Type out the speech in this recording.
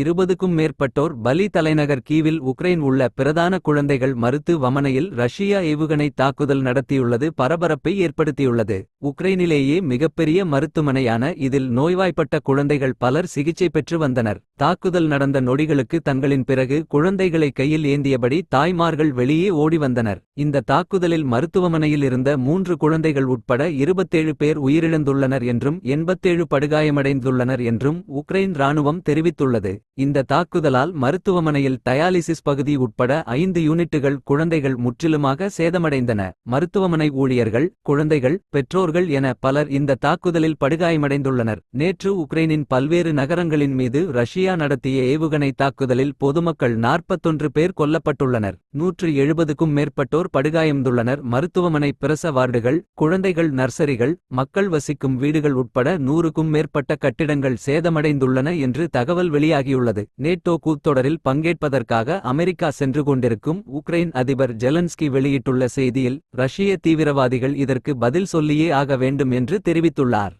இருபதுக்கும் மேற்பட்டோர் பலி தலைநகர் கீவில் உக்ரைன் உள்ள பிரதான குழந்தைகள் மருத்து வமனையில் ரஷ்யா ஏவுகணை தாக்குதல் நடத்தியுள்ளது பரபரப்பை ஏற்படுத்தியுள்ளது. உக்ரைனிலேயே மிகப்பெரிய மருத்துவமனையான இதில் நோய்வாய்ப்பட்ட குழந்தைகள் பலர் சிகிச்சை பெற்று வந்தனர். தாக்குதல் நடந்த நொடிகளுக்கு தங்களின் பிறகு குழந்தைகளை கையில் ஏந்தியபடி தாய்மார்கள் வெளியே ஓடி வந்தனர். இந்த தாக்குதலில் மருத்துவமனையில் இருந்த மூன்று குழந்தைகள் உட்பட இருபத்தேழு பேர் உயிரிழந்துள்ளனர் என்றும் எண்பத்தேழு படுகாயமடைந்துள்ளனர் என்றும் உக்ரைன் ராணுவம் தெரிவித்துள்ளது. இந்த தாக்குதலால் மருத்துவமனையில் டயாலிசிஸ் பகுதி உட்பட ஐந்து யூனிட்டுகள் குழந்தைகள் முற்றிலுமாக சேதமடைந்தன. மருத்துவமனை ஊழியர்கள் குழந்தைகள் பெற்றோர்கள் என பலர் இந்த தாக்குதலில் படுகாயமடைந்துள்ளனர். நேற்று உக்ரைனின் பல்வேறு நகரங்களின் மீது ரஷ்யா நடத்திய ஏவுகணை தாக்குதலில் பொதுமக்கள் நாற்பத்தொன்று பேர் கொல்லப்பட்டுள்ளனர். நூற்று எழுபதுக்கும் மேற்பட்டோர் படுகாயம்துள்ளனர் மருத்துவமனை பிரச வார்டுகள் குழந்தைகள் நர்சரிகள் மக்கள் வசிக்கும் வீடுகள் உட்பட நூறுக்கும் மேற்பட்ட கட்டிடங்கள் சேதமடைந்துள்ளன என்று தகவல் வெளியாகியுள்ளது. நேட்டோ கூத்தொடரில் பங்கேற்பதற்காக அமெரிக்கா சென்று கொண்டிருக்கும் உக்ரைன் அதிபர் ஜெலன்ஸ்கி வெளியிட்டுள்ள செய்தியில் ரஷ்ய தீவிரவாதிகள் இதற்கு பதில் சொல்லியே ஆக வேண்டும் என்று தெரிவித்துள்ளார்.